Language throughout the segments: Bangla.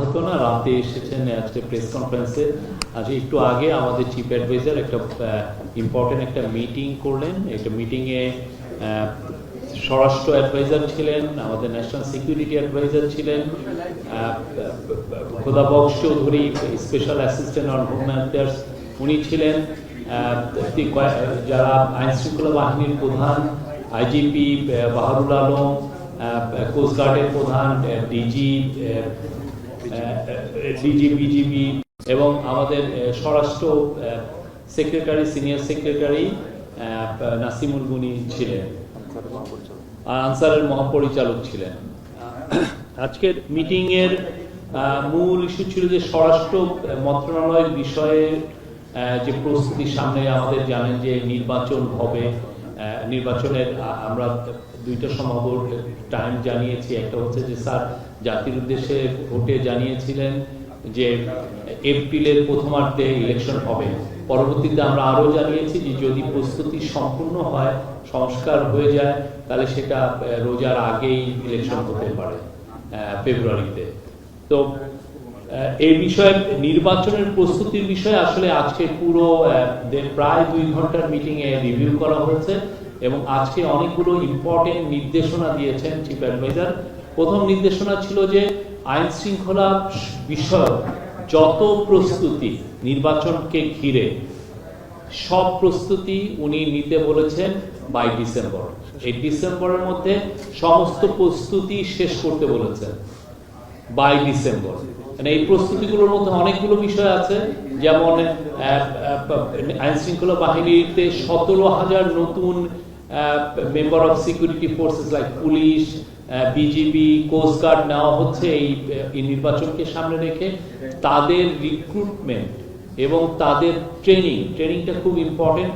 হতো না, রাতে এসেছেন আজকে প্রেস কনফারেন্সে আজকে একটু আগে আমাদের চিফ অ্যাডভাইজার একটা ইম্পর্টেন্ট একটা মিটিং করলেন। একটা মিটিংয়ে স্বরাষ্ট্র অ্যাডভাইজার ছিলেন, আমাদের ন্যাশনাল সিকিউরিটি অ্যাডভাইজার ছিলেন Khodabaksh Chowdhury special assistant on home affairs উনি ছিলেন। যারা আইন শৃঙ্খলা বাহিনীর প্রধান আইজিপি বাহারুল আলম কোস্টগার্ডের প্রধান ডিজি ডিজি বিজিবি এবং আমাদের স্বরাষ্ট্র সেক্রেটারি, সিনিয়র সেক্রেটারি নাসিমুল গুনি ছিলেন। আনসারের মহাপরিচালক ছিলেন। আজকের মিটিং এর মূল ইস্যু ছিল যে স্বরাষ্ট্র মন্ত্রণালয়ের বিষয়ে যে প্রস্তুতি সামনে আমাদের জানেন যে নির্বাচন হবে নির্বাচনের আমরা দুইটা সম্ভাব্য টাইম জানিয়েছি। একটা হচ্ছে যে, স্যার জাতির উদ্দেশ্যে ভোটে জানিয়েছিলেন যে এপ্রিলের প্রথমার্ধে ইলেকশন হবে। পরবর্তীতে আমরা আরও জানিয়েছি যে যদি প্রস্তুতি সম্পূর্ণ হয়, সংস্কার হয়ে যায়, তাহলে সেটা রোজার আগেই ইলেকশন হতে পারে ফেব্রুয়ারিতে। তো এই বিষয়ে নির্বাচনের প্রস্তুতির বিষয়ে আসলে আজকে পুরো প্রায় দুই ঘণ্টার মিটিং এ রিভিউ করা হয়েছে এবং আজকে অনেকগুলো ইম্পর্টেন্ট নির্দেশনা দিয়েছেন চিফ অ্যাডভাইজার প্রথম নির্দেশনা ছিল যে আইন শৃঙ্খলা বিষয়ক যত প্রস্তুতি নির্বাচনকে ঘিরে, সব প্রস্তুতি উনি নিতে বলেছেন বাই ডিসেম্বর এই ডিসেম্বরের মধ্যে সমস্ত প্রস্তুতি শেষ করতে বলেছেন বাই ডিসেম্বর মানে এই প্রস্তুতিগুলোর মধ্যে অনেকগুলো বিষয় আছে, যেমন আইন শৃঙ্খলা বাহিনীতে সতেরো হাজার নতুন member of security forces like police BGB coastguard নেওয়া হচ্ছে এই নির্বাচনকে সামনে রেখে। তাদের রিক্রুটমেন্ট এবং তাদের ট্রেনিং ট্রেনিংটা খুব ইম্পর্টেন্ট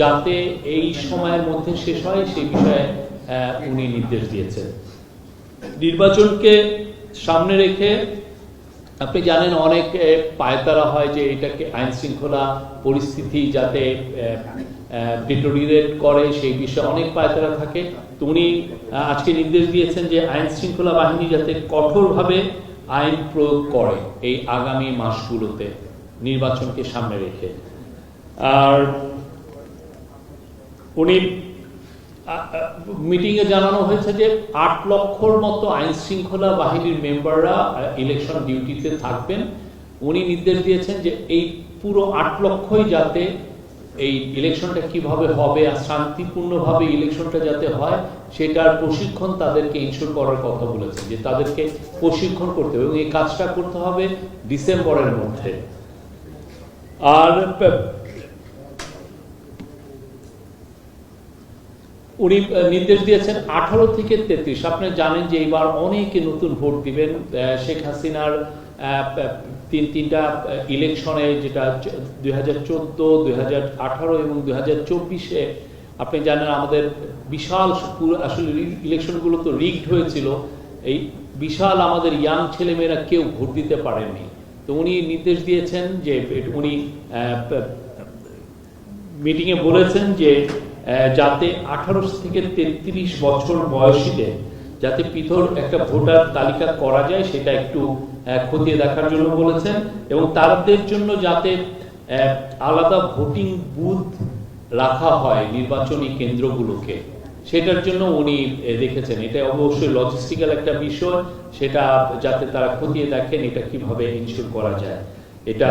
যাতে এই সময়ের মধ্যে শেষ হয় সেই বিষয়ে উনি নির্দেশ দিয়েছেন। নির্বাচনকে সামনে রেখে আপনি জানেন অনেক পায়তারা হয় যে এটাকে আইন শৃঙ্খলা পরিস্থিতি যাতে ডিটোরিয়েট করে, সেই বিষয়ে অনেক পায়তারা থাকে। তো উনি আজকে নির্দেশ দিয়েছেন যে আইন শৃঙ্খলা বাহিনী যাতে কঠোরভাবে আইন প্রয়োগ করে এই আগামী মাসগুলোতে নির্বাচনকে সামনে রেখে। আর উনি মিটিং এ জানানো হয়েছে যে আট লক্ষর মতো আইন শৃঙ্খলা বাহিনীর মেম্বাররা ইলেকশন ডিউটিতে থাকবেন। উনি নির্দেশ দিয়েছেন যে এই পুরো আট লক্ষই যাতে এই ইলেকশনটা কীভাবে হবে আর শান্তিপূর্ণভাবে ইলেকশনটা যাতে হয়, সেটার প্রশিক্ষণ তাদেরকে ইনশোর করার কথা বলেছেন, যে তাদেরকে প্রশিক্ষণ করতে হবে এবং এই কাজটা করতে হবে ডিসেম্বরের মধ্যে। আর উনি নির্দেশ দিয়েছেন আঠারো থেকে তেত্রিশ। আপনি জানেন যে এবার অনেকে নতুন ভোট দিবেন শেখ হাসিনার তিন, তিনটা ইলেকশনে যেটা দুই হাজার চোদ্দ এবং দুই হাজার চব্বিশে, আপনি জানেন আমাদের বিশাল আসলে ইলেকশনগুলো তো রিগড হয়েছিল। এই বিশাল আমাদের ইয়াং ছেলেমেয়েরা কেউ ভোট দিতে পারেননি। তো উনি নির্দেশ দিয়েছেন যে, উনি মিটিংয়ে বলেছেন যে যাতে আঠারো থেকে তেত্রিশ বছর বয়সীদের যাতে পৃথক একটা ভোটার তালিকা করা যায়, সেটা একটু খতিয়ে দেখার জন্য বলেছেন এবং তাদের জন্য যাতে আলাদা ভোটিং বুথ রাখা হয় নির্বাচনী কেন্দ্রগুলোকে, সেটার জন্য উনি দেখেছেন। এটা অবশ্যই লজিস্টিক্যাল একটা বিষয়, সেটা যাতে তারা খতিয়ে দেখেন এটা কীভাবে ইনশিওর করা যায়। এটা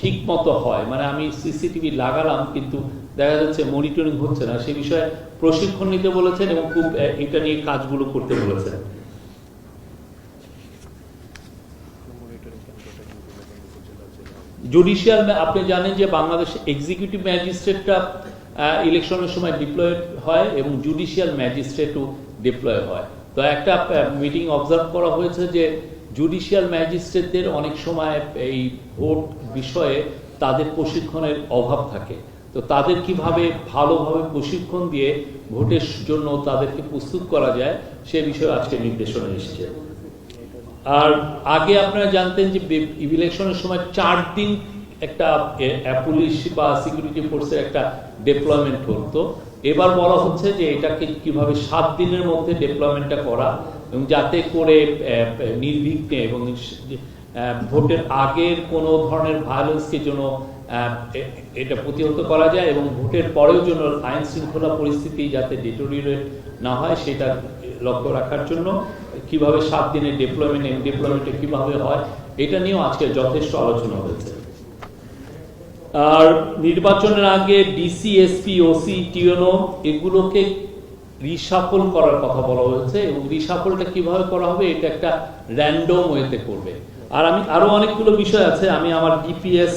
ঠিক মতো হয়। মানে আমি সিসিটিভি লাগালাম, কিন্তু দেখা যাচ্ছে মনিটরিং হচ্ছে না। সে বিষয়ে প্রশিক্ষণ নিতে বলেছেন এবং খুব এটা নিয়ে কাজগুলো করতে বলেছেন। জুডিশিয়াল আপনি জানেন যে বাংলাদেশ এক্সিকিউটিভ ম্যাজিস্ট্রেটটা ইলেকশনের সময় ডিপ্লয়েড হয় এবং জুডিশিয়াল ম্যাজিস্ট্রেটও ডিপ্লয় হয়। তো একটা মিটিং অবজার্ভ করা হয়েছে যে জুডিশিয়াল ম্যাজিস্ট্রেটদের অনেক সময় এই ভোট বিষয়ে তাদের প্রশিক্ষণের অভাব থাকে। তো তাদের কীভাবে ভালোভাবে প্রশিক্ষণ দিয়ে ভোটের জন্য তাদেরকে প্রস্তুত করা যায়, সে বিষয়ে আজকে নির্দেশনা এসেছে। আর আগে আপনারা জানতেন যে ইলেকশনের সময় চার দিন একটা পুলিশ বা সিকিউরিটি ফোর্সের একটা ডেপ্লয়মেন্ট হতো। এবার বলা হচ্ছে যে এটাকে কীভাবে সাত দিনের মধ্যে ডেপ্লয়মেন্টটা করা এবং যাতে করে নির্বিঘ্নে এবং ভোটের আগের কোনো ধরনের ভায়োলেন্সকে যেন এটা প্রতিহত করা যায় এবং ভোটের পরেও যেন আইন শৃঙ্খলা পরিস্থিতি যাতে ডিটোরিয়েট না হয়, সেটা লক্ষ্য রাখার জন্য কীভাবে সাত দিনের ডেপ্লয়মেন্ট এবং ডেপ্লয়মেন্টে কীভাবে হয়, এটা নিয়েও আজকে যথেষ্ট আলোচনা হয়েছে। আর নির্বাচনের আগে ডিসি এসপি ওসি টিওনো এগুলোকে রিসাফল করার কথা বলা হয়েছে এবং রিসাফলটা কীভাবে করা হবে এটা একটা র্যান্ডম ওয়েতে করবে। আর আমি আরও অনেকগুলো বিষয় আছে, আমি আমার ডিপিএস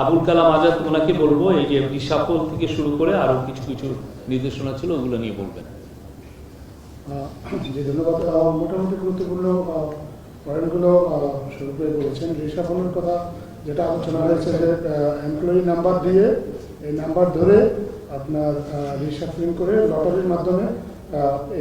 আবুল কালাম আজাদ ওনাকে বলব, এই যে রিসাফল থেকে শুরু করে আরও কিছু কিছু নির্দেশনা ছিল, ওগুলো নিয়ে বলবেন। জি ধন্যবাদ মোটামুটি গুরুত্বপূর্ণ পয়েন্টগুলো স্বরূপে বলেছেন। রিসাফলের কথা যেটা আলোচনা হয়েছে যে এমপ্লয়ি নাম্বার দিয়ে এই নাম্বার ধরে আপনার রিসাফলিং করে লটারির মাধ্যমে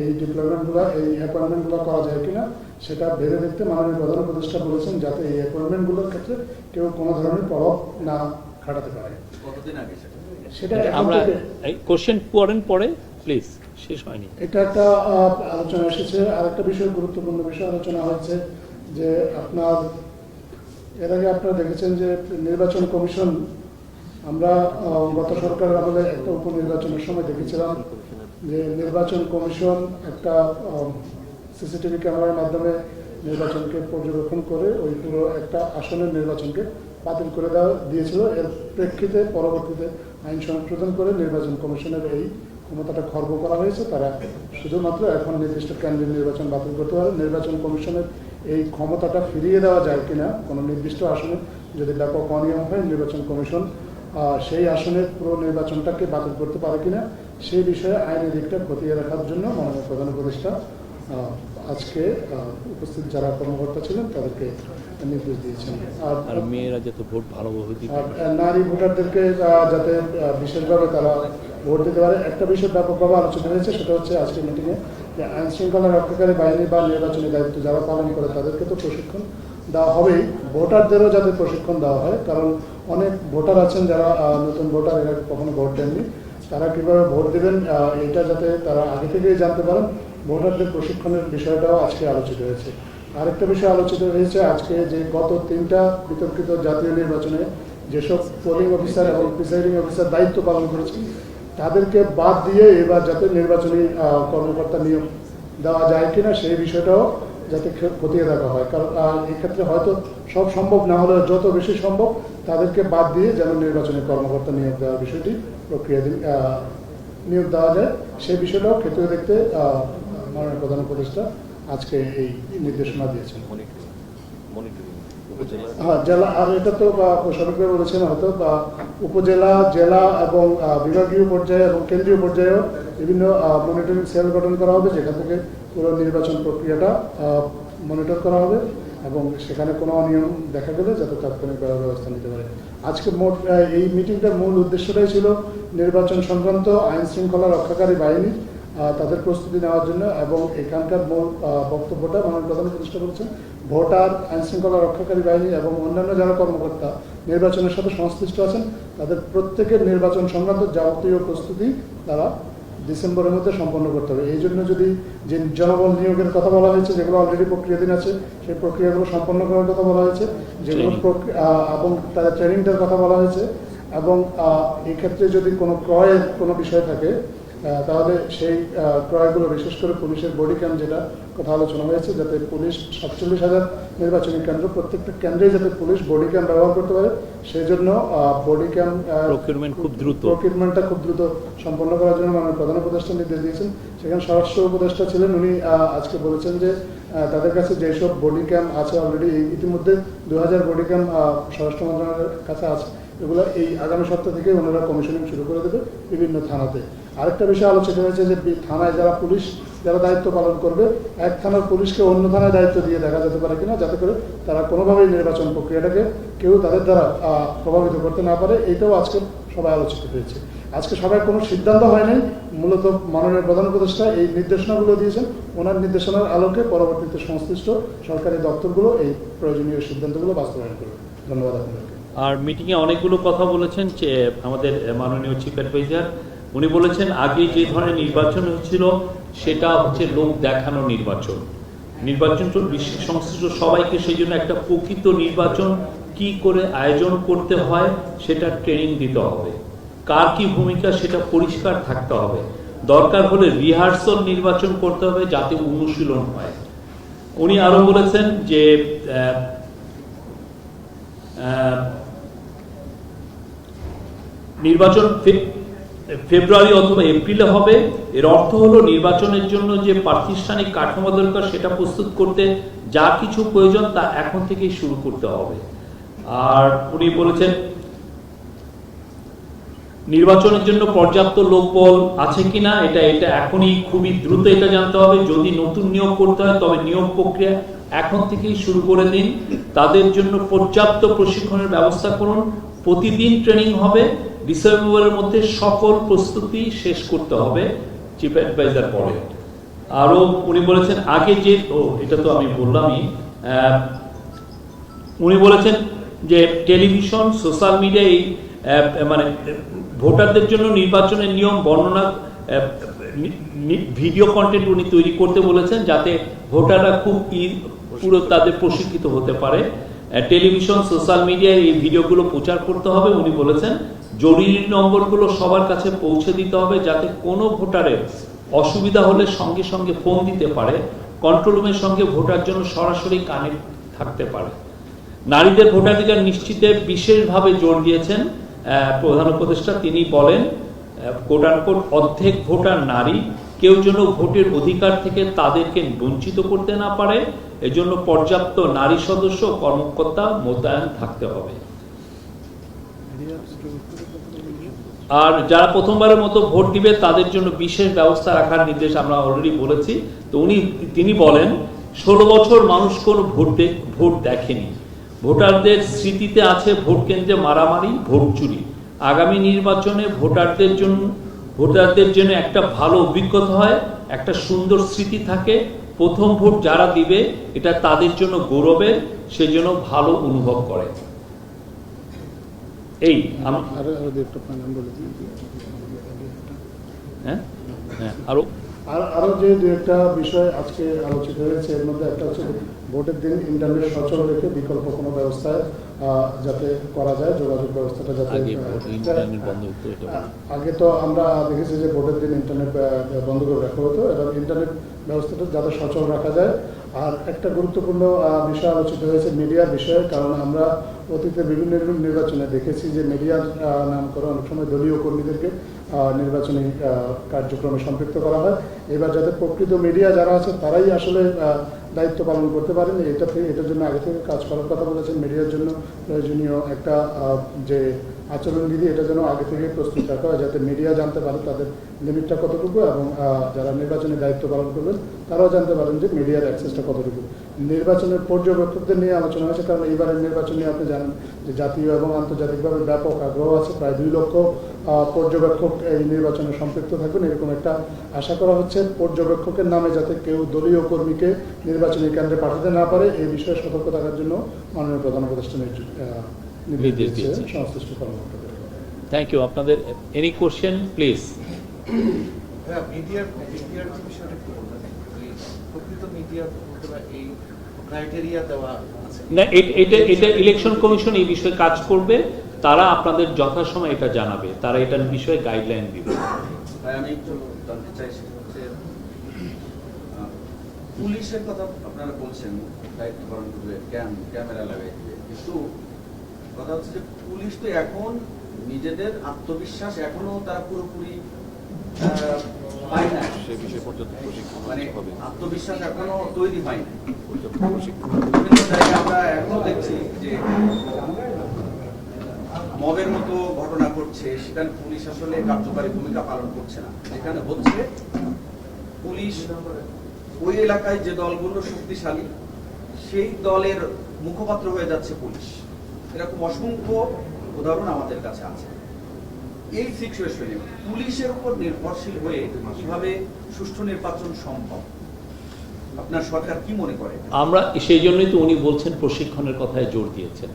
এই ডিপ্লয়মেন্টগুলো এই অ্যাপয়েন্টমেন্টগুলো করা যায় কিনা সেটা ভেবে দেখতে মাননীয় প্রধান উপদেষ্টা বলেছেন যাতে এই অ্যাপয়েন্টমেন্টগুলোর ক্ষেত্রে কেউ কোনো ধরনের প্রভাব না খাটাতে পারে। কতদিন আগে সেটা? সেটা আমরা এই কোশ্চেন পড়েন পরে প্লিজ শেষ হয়নি। এটা একটা আলোচনা এসেছে। আর একটা বিষয় গুরুত্বপূর্ণ বিষয় আলোচনা হয়েছে যে আপনার এর আগে আপনারা দেখেছেন যে নির্বাচন কমিশন আমরা গত সরকারের আমলে একটা উপনির্বাচনের সময় দেখেছিলাম যে নির্বাচন কমিশন একটা সিসিটিভি ক্যামেরার মাধ্যমে নির্বাচনকে পর্যবেক্ষণ করে ওই পুরো একটা আসনের নির্বাচনকে বাতিল করে দেওয়া, দিয়েছিল। এর প্রেক্ষিতে পরবর্তীতে আইন সংশোধন করে নির্বাচন কমিশনের এই ক্ষমতাটা খর্ব করা হয়েছে। তারা শুধুমাত্র এখন নির্দিষ্ট কেন্দ্রের নির্বাচন বাতিল করতে পারে। নির্বাচন কমিশনের এই ক্ষমতাটা ফিরিয়ে দেওয়া যায় কিনা কোনো নির্দিষ্ট আসনে যদি ব্যাপক অনিয়ম হয়, নির্বাচন কমিশন সেই আসনের পুরো নির্বাচনটাকে বাতিল করতে পারে কিনা সেই বিষয়ে আইনি দিকটা খতিয়ে রাখার জন্য মাননীয় প্রধান উপদেষ্টা আজকে উপস্থিত যারা কর্মকর্তা ছিলেন তাদেরকে নির্দেশ দিয়েছেন। আর মেয়েরা যাতে ভোট ভালোভাবে দিতে নারী ভোটারদেরকে যাতে বিশেষভাবে তারা ভোট দিতে পারে। একটা বিষয় ব্যাপকভাবে আলোচনা হয়েছে সেটা হচ্ছে আজকের মিটিংয়ে যে আইন শৃঙ্খলা রক্ষাকারী বাহিনী বা নির্বাচনী দায়িত্ব যারা পালন করে তাদেরকে তো প্রশিক্ষণ দেওয়া হবেই। ভোটারদেরও যাতে প্রশিক্ষণ দেওয়া হয়, কারণ অনেক ভোটার আছেন যারা নতুন ভোটার, এরা কখনো ভোট দেননি। তারা কীভাবে ভোট দেবেন এটা যাতে তারা আগে থেকেই জানতে পারেন। ভোটারদের প্রশিক্ষণের বিষয়টাও আজকে আলোচিত হয়েছে। আরেকটা বিষয় আলোচিত হয়েছে, আজকে যে গত তিনটা বিতর্কিত জাতীয় নির্বাচনে যেসব পোলিং অফিসার এবং প্রিসাইডিং অফিসার দায়িত্ব পালন করেছেন, তাদেরকে বাদ দিয়ে এবার যাতে নির্বাচনী কর্মকর্তা নিয়োগ দেওয়া যায় কিনা সেই বিষয়টাও যাতে খতিয়ে দেখা হয়। কারণ এক্ষেত্রে হয়তো সব সম্ভব না হলেও যত বেশি সম্ভব তাদেরকে বাদ দিয়ে যেন নির্বাচনী কর্মকর্তা নিয়োগ দেওয়ার বিষয়টি প্রক্রিয়া নিয়োগ দেওয়া যায়। সেই বিষয়টাও ক্ষেত্রে দেখতে মাননীয় প্রধান উপদেষ্টা আজকে এই নির্দেশনা দিয়েছেন। মনিটরিং। হ্যাঁ আর এটা তো সরকার বলেছেন হয়তো বা উপজেলা জেলা এবং বিভাগীয় পর্যায়ে এবং কেন্দ্রীয় পর্যায়েও বিভিন্ন মনিটরিং সেল গঠন করা হবে যেখান থেকে পুরো নির্বাচন প্রক্রিয়াটা মনিটর করা হবে এবং সেখানে কোনো অনিয়ম দেখা গেলে যাতে তাৎক্ষণিক ব্যবস্থা নিতে পারে। আজকে মোট এই মিটিংটার মূল উদ্দেশ্যটাই ছিল নির্বাচন সংক্রান্ত আইন শৃঙ্খলা রক্ষাকারী বাহিনী আহ, তাদের প্রস্তুতি নেওয়ার জন্য এবং এখানকার মূল বক্তব্যটা মাননীয় প্রধান প্রতিষ্ঠা করেছেন ভোটার আইন শৃঙ্খলা রক্ষাকারী বাহিনী এবং অন্যান্য যারা কর্মকর্তা নির্বাচনের সাথে সংশ্লিষ্ট আছেন তাদের প্রত্যেকের নির্বাচন সংক্রান্ত যাবতীয় প্রস্তুতি তারা ডিসেম্বরের মধ্যে সম্পন্ন করতে হবে। এই জন্য যদি যে জনবল নিয়োগের কথা বলা হয়েছে যেগুলো অলরেডি প্রক্রিয়াধীন আছে সেই প্রক্রিয়াগুলো সম্পন্ন করার কথা বলা হয়েছে যেগুলো এবং তাদের ট্রেনিংটার কথা বলা হয়েছে এবং এক্ষেত্রে যদি কোনো ক্রয়ের কোনো বিষয় থাকে তাহলে সেই ক্রয়গুলো বিশেষ করে পুলিশের বডি ক্যাম্প যেটা কথা আলোচনা হয়েছে যাতে পুলিশ সাতচল্লিশ হাজার নির্বাচনী কেন্দ্র প্রত্যেকটা কেন্দ্রে যাতে পুলিশ বডি ক্যাম্প ব্যবহার করতে পারে। সেই জন্য বডি ক্যাম্প খুব দ্রুত। প্রকিউরমেন্টটা খুব দ্রুত সম্পন্ন করার জন্য মাননীয় প্রধান উপদেষ্টা নির্দেশ দিয়েছেন। সেখানে স্বরাষ্ট্র উপদেষ্টা ছিলেন উনি আজকে বলেছেন যে তাদের কাছে যেসব বডি ক্যাম্প আছে অলরেডি ইতিমধ্যে দু হাজার বডি ক্যাম্প স্বরাষ্ট্র মন্ত্রণালয়ের কাছে আছে। এগুলো এই আগামী সপ্তাহ থেকে ওনারা কমিশনিং শুরু করে দেবে বিভিন্ন থানাতে। আরেকটা বিষয় আলোচিত হয়েছে যে থানায় যারা পুলিশ, যারা দায়িত্ব পালন করবে, এক থানার পুলিশকে অন্য থানায় দায়িত্ব দিয়ে দেখা যেতে পারে কিনা, যাতে করে তারা কোনোভাবেই নির্বাচন প্রক্রিয়াটাকে কেউ তাদের দ্বারা প্রভাবিত করতে না পারে, এইটাও আজকে সবাই আলোচিত হয়েছে। আজকে সবাই কোনো সিদ্ধান্ত হয় নাই, মূলত মাননীয় প্রধান উপদেষ্টা এই নির্দেশনাগুলো দিয়েছেন, ওনার নির্দেশনার আলোকে পরবর্তীতে সংশ্লিষ্ট সরকারি দপ্তরগুলো এই প্রয়োজনীয় সিদ্ধান্তগুলো বাস্তবায়ন করবে। ধন্যবাদ আপনাদেরকে আর মিটিংয়ে অনেকগুলো কথা বলেছেন, যে আমাদের মাননীয় চিফ অ্যাডভাইজার উনি বলেছেন, আগে যে ধরনের নির্বাচন হচ্ছিল, সেটা হচ্ছে লোক দেখানো নির্বাচন। নির্বাচন সংশ্লিষ্ট সবাইকে সেই জন্য একটা প্রকৃত নির্বাচন কি করে আয়োজন করতে হয়, সেটা ট্রেনিং দিতে হবে। কার কি ভূমিকা, সেটা পরিষ্কার থাকতে হবে। দরকার হলে রিহার্সাল নির্বাচন করতে হবে, যাতে অনুশীলন হয়। উনি আরও বলেছেন যে নির্বাচন ফেব্রুয়ারি অথবা এপ্রিলে হবে। এর অর্থ হলো নির্বাচনের জন্য যে প্রাতিষ্ঠানিক কাঠামো দরকার, সেটা প্রস্তুত করতে যা কিছু প্রয়োজন তা এখন থেকেই শুরু করতে হবে। আর উনি বলেছেন, নির্বাচনের জন্য পর্যাপ্ত লোকবল আছে কিনা, এটা এটা এখনই খুবই দ্রুত এটা জানতে হবে। যদি নতুন নিয়োগ করতে হয়, তবে নিয়োগ প্রক্রিয়া এখন থেকেই শুরু করে দিন। তাদের জন্য পর্যাপ্ত প্রশিক্ষণের ব্যবস্থা করুন। প্রতিদিন ট্রেনিং হবে। ডিসেম্বরের মধ্যে সকল প্রস্তুতি শেষ করতে হবে চিফ অ্যাডভাইজার বলে আরও উনি বলেছেন, আগে যে, ও, এটা তো আমি বললামই উনি বলেছেন যে টেলিভিশন, সোশ্যাল মিডিয়া, এই মানে ভোটারদের জন্য নির্বাচনের নিয়ম, বর্ণনা ভিডিও কন্টেন্ট উনি তৈরি করতে বলেছেন যাতে ভোটাররা খুব পুরো তাদের প্রশিক্ষিত হতে পারে। টেলিভিশন, সোশ্যাল মিডিয়ায় এই ভিডিওগুলো প্রচার করতে হবে। উনি বলেছেন, জরুরি নম্বরগুলো সবার কাছে পৌঁছে দিতে হবে যাতে কোনো ভোটারের অসুবিধা হলে সঙ্গে সঙ্গে ফোন দিতে পারে কন্ট্রোল রুমের সঙ্গে ভোটার জন্য সরাসরি কানেক্ট থাকতে পারে। নারীদের ভোটাধিকার নিশ্চিতে বিশেষভাবে জোর দিয়েছেন প্রধান উপদেষ্টা। তিনি বলেন কোটানকোট অর্ধেক ভোটার নারী, কেউ যেন ভোটের অধিকার থেকে তাদেরকে বঞ্চিত করতে না পারে এজন্য পর্যাপ্ত নারী সদস্য কর্মকর্তা মোতায়েন থাকতে হবে। আর যারা প্রথমবারের মতো ভোট দিবে, তাদের জন্য বিশেষ ব্যবস্থা রাখার নির্দেশ আমরা অলরেডি বলেছি। তো উনি, তিনি বলেন, ষোলো বছর মানুষ কোন ভোট ভোট দেখেনি। ভোটারদের স্মৃতিতে আছে ভোট কেন্দ্রে মারামারি, ভোট চুরি। আগামী নির্বাচনে ভোটারদের জন্য ভোটারদের জন্য একটা ভালো অভিজ্ঞতা হয়, একটা সুন্দর স্মৃতি থাকে প্রথম ভোট যারা দিবে এটা তাদের জন্য গৌরবের সেজন্য ভালো অনুভব করে। এই হ্যাঁ? হ্যাঁ আরও। আর আরও যে দু একটা বিষয় আজকে আলোচিত হয়েছে এর মধ্যে একটা হচ্ছে ভোটের দিন ইন্টারনেট সচল রেখে বিকল্প কোনো ব্যবস্থায় যাতে করা যায় যোগাযোগ ব্যবস্থাটা যাতে আগে এটা আ- আগে তো আমরা দেখেছি যে ভোটের দিন ইন্টারনেট বন্ধ করে রাখা হতো এবং ইন্টারনেট ব্যবস্থাটা যাতে সচল রাখা যায়। আর একটা গুরুত্বপূর্ণ বিষয় আলোচিত হয়েছে মিডিয়ার বিষয়ে কারণ আমরা অতীতে বিভিন্ন নির্বাচনে দেখেছি যে মিডিয়ার নাম করে অনেক সময় দলীয় কর্মীদেরকে আহ, নির্বাচনী কার্যক্রমে সম্পৃক্ত করা হয়। এবার যাতে প্রকৃত মিডিয়া যারা আছে তারাই আসলে আহ, দায়িত্ব পালন করতে পারেন। এটা এটার জন্য আগে থেকে কাজ করার কথা বলেছেন। মিডিয়ার জন্য প্রয়োজনীয় একটা যে আচরণবিধি এটা যেন আগে থেকে প্রস্তুত রাখা হয়, যাতে মিডিয়া জানতে পারে তাদের লিমিটটা কতটুকু এবং যারা নির্বাচনে দায়িত্ব পালন করবেন, তারাও জানতে পারেন যে মিডিয়ার অ্যাক্সেসটা কতটুকু। নির্বাচনের পর্যবেক্ষকদের নিয়ে আলোচনা হয়েছে, কারণ এইবারের নির্বাচন নিয়ে আপনি জানেন যে জাতীয় এবং আন্তর্জাতিকভাবে ব্যাপক আগ্রহ আছে, প্রায় দুই লক্ষ পর্যবেক্ষক এই নির্বাচনে সম্পৃক্ত থাকবেন, এরকম একটা আশা করা হচ্ছে। পর্যবেক্ষকের নামে যাতে কেউ দলীয় কর্মীকে নির্বাচনী কেন্দ্রে পাঠাতে না পারে এই বিষয়ে সতর্ক থাকার জন্য মাননীয় প্রধান উপদেষ্টা নির্দেশ দিয়েছে। সংশ্লিষ্ট কর্মকর্তাদের থ্যাংক ইউ আপনাদের এনি কোশ্চেন প্লিজ হ্যাঁ মিডিয়ার মিডিয়ার বিষয়টা একটু বলবেন? প্রকৃত মিডিয়া বলতে এই ক্রাইটেরিয়া দেওয়া না এটা এটা ইলেকশন কমিশন এই বিষয়ে কাজ করবে। তারা আপনাদের যথাসময় এটা জানাবে। তারা এটার বিষয়ে গাইডলাইন দিবে। ভাই আমি একটু জানতে চাই হচ্ছে আহ, পুলিশের কথা আপনারা বলছেন দায়িত্ব পালন করবে ক্যাম ক্যামেরা লাগাই দিবে কিন্তু হচ্ছে যে পুলিশ তো এখন নিজেদের আত্মবিশ্বাস এখনও তারা পুরোপুরি পায় না। সে বিষয়ে পর্যাপ্ত প্রশিক্ষণ মানে আত্মবিশ্বাস এখনও তৈরি হয়নি। পর্যাপ্ত বিভিন্ন জায়গায় আমরা এখনও দেখছি যে মবের মতো ঘটনা ঘটছে সেখানে পুলিশ আসলে কার্যকারী ভূমিকা পালন করছে না। যেখানে হচ্ছে পুলিশ ওই এলাকায় যে দলগুলো শক্তিশালী সেই দলের মুখপাত্র হয়ে যাচ্ছে পুলিশ। এরকম অসংখ্য উদাহরণ আমাদের কাছে আছে। এই সিচুয়েশনে পুলিশের উপর নির্ভরশীল হয়ে কীভাবে সুষ্ঠু নির্বাচন সম্ভব? আপনার সরকার কি মনে করে? আমরা সেই জন্যই তো উনি বলছেন প্রশিক্ষণের কথায় জোর দিয়েছেন।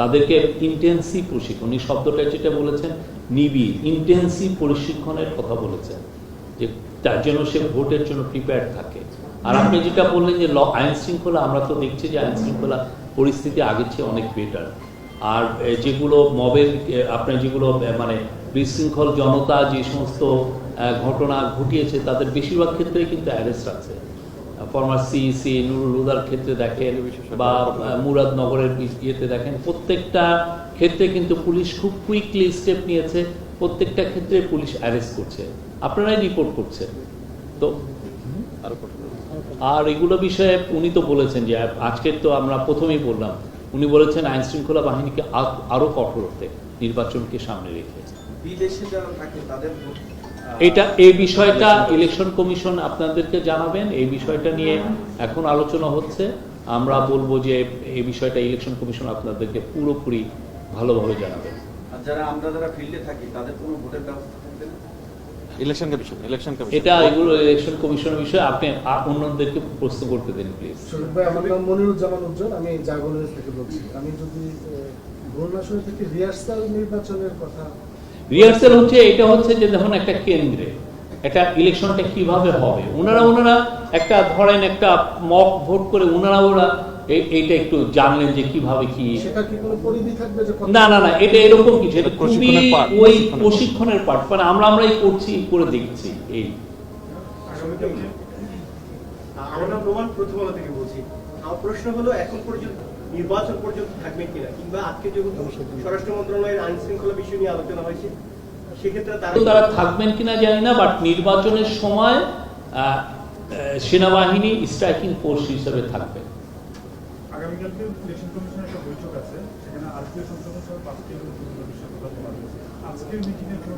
তাদেরকে ইন্টেন্সিভ প্রশিক্ষণ এই শব্দটা যেটা বলেছেন, নিবিড় ইন্টেন্সিভ প্রশিক্ষণের কথা বলেছেন। যে তার জন্য সে ভোটের জন্য প্রিপেয়ার থাকে। আর আপনি যেটা বললেন যে আইন শৃঙ্খলা, আমরা তো দেখছি যে আইন শৃঙ্খলা পরিস্থিতি আগের চেয়ে অনেক বেটার আর যেগুলো মবের আপনার যেগুলো মানে বিশৃঙ্খল জনতা যে সমস্ত ঘটনা ঘটিয়েছে তাদের বেশিরভাগ ক্ষেত্রেই কিন্তু অ্যারেস্ট আছে। ফরমার সিইসি নুরুল হুদার ক্ষেত্রে দেখেন বা মুরাদনগরের ইয়েতে দেখেন প্রত্যেকটা ক্ষেত্রে কিন্তু পুলিশ খুব কুইকলি স্টেপ নিয়েছে প্রত্যেকটা ক্ষেত্রে পুলিশ অ্যারেস্ট করছে। আপনারাই রিপোর্ট করছেন। তো। আর এগুলো বিষয়ে উনি তো বলেছেন যে আজকের তো আমরা প্রথমেই বললাম উনি বলেছেন আইন শৃঙ্খলা বাহিনীকে আরও কঠোর হতে নির্বাচনকে সামনে রেখে। এটা এই বিষয়টা ইলেকশন কমিশন আপনাদেরকে জানাবেন এই বিষয়টা নিয়ে এখন আলোচনা হচ্ছে। আমরা বলব যে এই বিষয়টা ইলেকশন কমিশন আপনাদেরকে পুরোপুরি ভালোভাবে জানাবেন আর যারা আমরা যারা ফিল্ডে থাকি তাদের কোনো ভোটের ব্যবস্থা ইলেকশন কমিশন ইলেকশন কমিশন এটা এগুলো ইলেকশন কমিশনের বিষয়ে আপনি অন্যদেরকে প্রশ্ন করতে দিন প্লিজ ভাই আমার নাম মনিরুজ্জামান উজ্জ্বল আমি জাগরণ থেকে বলছি। আমি যদি ভুবনেশ্বর থেকে রিহার্সাল নির্বাচনের কথা রিহার্সাল হচ্ছে এটা হচ্ছে যে দেখুন একটা কেন্দ্রে একটা ইলেকশনটা কীভাবে হবে? ওনারা ওনারা একটা ধরেন একটা মক ভোট করে ওনারা ওরা এইটা একটু জানলেন যে কীভাবে কি সেটা কি কোনো পরিধি থাকবে যে কত- না না না এটা এরকম কিছু এটা খুবই ওই প্রশিক্ষণের পার্ট মানে আমরা আমরাই করছি করে দেখছি এই। আমার নাম রোমান প্রথমলা থেকে বলছি। আমার প্রশ্ন হলো এখন পর্যন্ত নির্বাচন পর্যন্ত থাকবে কিনা? কিংবা আজকে স্বরাষ্ট্র মন্ত্রণালয়ের আইন শৃঙ্খলা বিষয় নিয়ে আলোচনা হয়েছে সেক্ষেত্রে তারা তারা থাকবেন কিনা জানি না বাট নির্বাচনের সময় সেনাবাহিনী স্ট্রাইকিং ফোর্স হিসেবে থাকবে। আগামীকালকে ইলেকশন কমিশনের একটা বৈঠক আছে সেখানে আজকের সংসদের সহ পাঁচটি বিষয়ে কথা বলা হয়েছে। আজকের মিটিংয়ে কোনো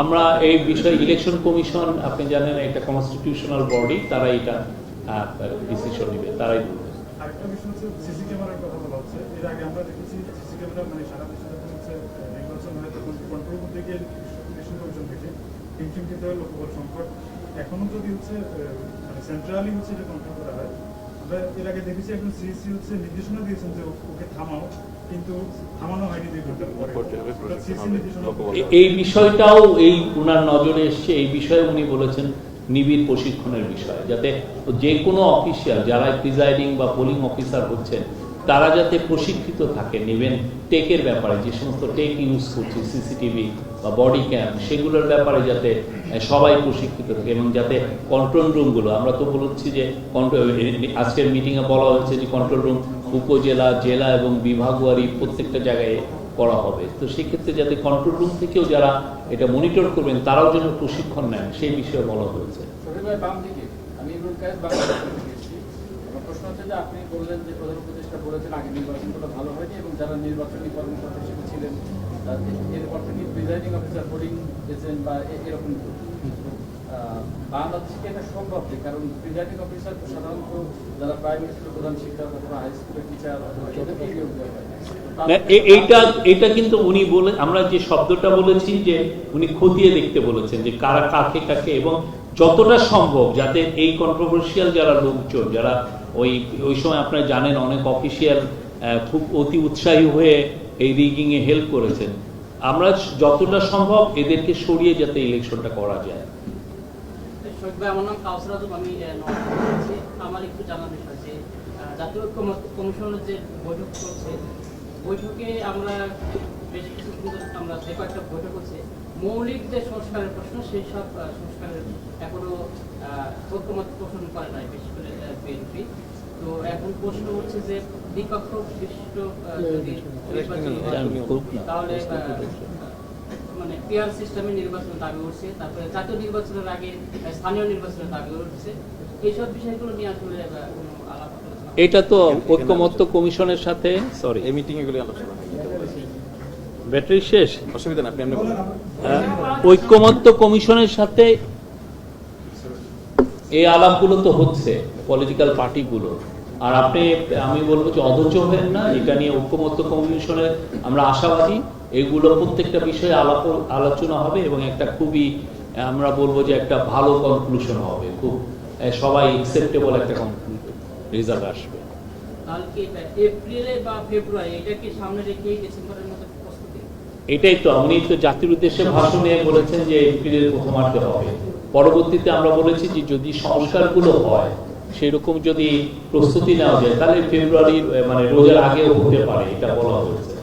আমরা এই বিষয়ে ইলেকশন কমিশন আপনি জানেন এটা কনস্টিটিউশনাল বডি তারা এটা ডিসিশন নেবে তারাই বলবে। আরেকটা বিষয় হচ্ছে সিসি ক্যামেরার কথা বলা হচ্ছে। এর আগে আমরা দেখেছি সিসি ক্যামেরা মানে সারা দেশে যখন হচ্ছে নির্বাচন হয় তখন কন্ট্রোল করতে গিয়ে ইলেকশন কমিশন থেকে টিম খেতে হয় লোকবল সংকট। এখনও যদি হচ্ছে মানে সেন্ট্রালি হচ্ছে এটা কন্ট্রোল করা হয় আমরা এর আগে দেখেছি এখন সিএসসি হচ্ছে নির্দেশনা দিয়েছেন যে ওকে থামাও কিন্তু থামানো হয়নি এই বিষয়টাও এই উনার নজরে এসছে এই বিষয়ে উনি বলেছেন নিবিড় প্রশিক্ষণের বিষয় যাতে যে কোনো অফিসিয়াল যারা প্রিজাইডিং বা পোলিং অফিসার হচ্ছেন তারা যাতে প্রশিক্ষিত থাকেন ইভেন টেকের ব্যাপারে, যে সমস্ত টেক ইউজ করছে সিসিটিভি বা বডি ক্যাম সেগুলোর ব্যাপারে যাতে সবাই প্রশিক্ষিত থাকে এবং যাতে কন্ট্রোল রুমগুলো আমরা তো বলছি যে কন্ট্রোল আজকের মিটিংয়ে বলা হয়েছে যে কন্ট্রোল রুম উপজেলা, জেলা এবং বিভাগওয়ারি প্রত্যেকটা জায়গায় করা হবে। তো সেক্ষেত্রে যাতে কন্ট্রোল রুম থেকেও যারা এটা মনিটর করবেন, তারাও যেন প্রশিক্ষণ নেন, সেই বিষয়ে বলা হয়েছে। হচ্ছে যে আপনি বললেন যে প্রধান উপদেষ্টা বলেছেন আগে নির্বাচনগুলো ভালো হয়নি এবং যারা নির্বাচনী কর্মকর্তা হিসেবে ছিলেন আহ, এরপর থেকে প্রিজাইডিং অফিসার এজেন্ট বা এরকম বাংলাদেশে কি এটা সম্ভব যে কারণ প্রিজাইডিং অফিসার সাধারণত যারা প্রাইমারি স্কুলের প্রধান শিক্ষক অথবা হাই স্কুলের টিচার এদেরকে নিয়োগ দেওয়া হয়? এইটা এটা কিন্তু উনি বলে আমরা যে শব্দটা বলেছি যে উনি খতিয়ে দেখতে বলেছেন যে কারা কাকে কাকে এবং যতটা সম্ভব যাতে এই কন্ট্রোভার্সিয়াল যারা লোকজন যারা ওই ওই সময় আপনারা জানেন অনেক অফিসিয়াল খুব অতি উৎসাহী হয়ে এই রিগিং এ হেল্প করেছেন আমরা যতটা সম্ভব এদেরকে সরিয়ে যাতে ইলেকশনটা করা যায় আমার নাম কাউসার আমি আহ, নওগাঁ থেকে বলছি। আমার একটু জানার বিষয় যে আহ, জাতীয় ঐক্য কমিশনের যে বৈঠক চলছে বৈঠকে আমরা বেশ কিছুদিন ধরে আমরা যে কয়েকটা বৈঠক হচ্ছে মৌলিক যে সংস্কারের প্রশ্ন সেই সব সংস্কারের এখনও ঐক্যমত পোষণ করে নাই বিশেষ করে বিএনপি। তো এখন প্রশ্ন হচ্ছে যে দ্বিপক্ষ বিশিষ্ট যদি তাহলে মানে পিয়ার সিস্টেমে নির্বাচন দাবি উঠছে তারপরে জাতীয় নির্বাচনের আগে স্থানীয় নির্বাচনের দাবি উঠছে। এইসব বিষয়গুলো নিয়ে আসলে আলাপ এটা তো ঐক্যমত্য কমিশনের সাথে সরি এই মিটিং এগুলি আলোচনা হয় ব্যাটারি শেষ? অসুবিধা না আপনি এমনি ঐক্যমত্য কমিশনের সাথে এই আলাপগুলো তো হচ্ছে পলিটিক্যাল পার্টিগুলো আর আপনি আমি বলব যে অধৈর্য হবেন না এটা নিয়ে ঐক্যমত্য কমিশনের আমরা আশাবাদী। এগুলো প্রত্যেকটা বিষয়ে আলাপ আলোচনা হবে এবং একটা খুবই আমরা বলব যে একটা ভালো কনক্লুশন হবে। খুব সবাই একসেপ্টেবল একটা রেজাল্ট আসবে। তাহলে কি আহ, এপ্রিলে বা ফেব্রুয়ারি এটা কি সামনে রেখে ডিসেম্বরের এটাই তো উনি তো জাতির উদ্দেশ্যে ভাষণে বলেছেন যে এপ্রিলের প্রথমার্ধে হবে। পরবর্তীতে আমরা বলেছি যে যদি সংস্কারগুলো হয়, সেরকম যদি প্রস্তুতি নেওয়া যায়, তাহলে ফেব্রুয়ারি মানে রোজার আগেও হতে পারে, এটা বলা হয়েছে।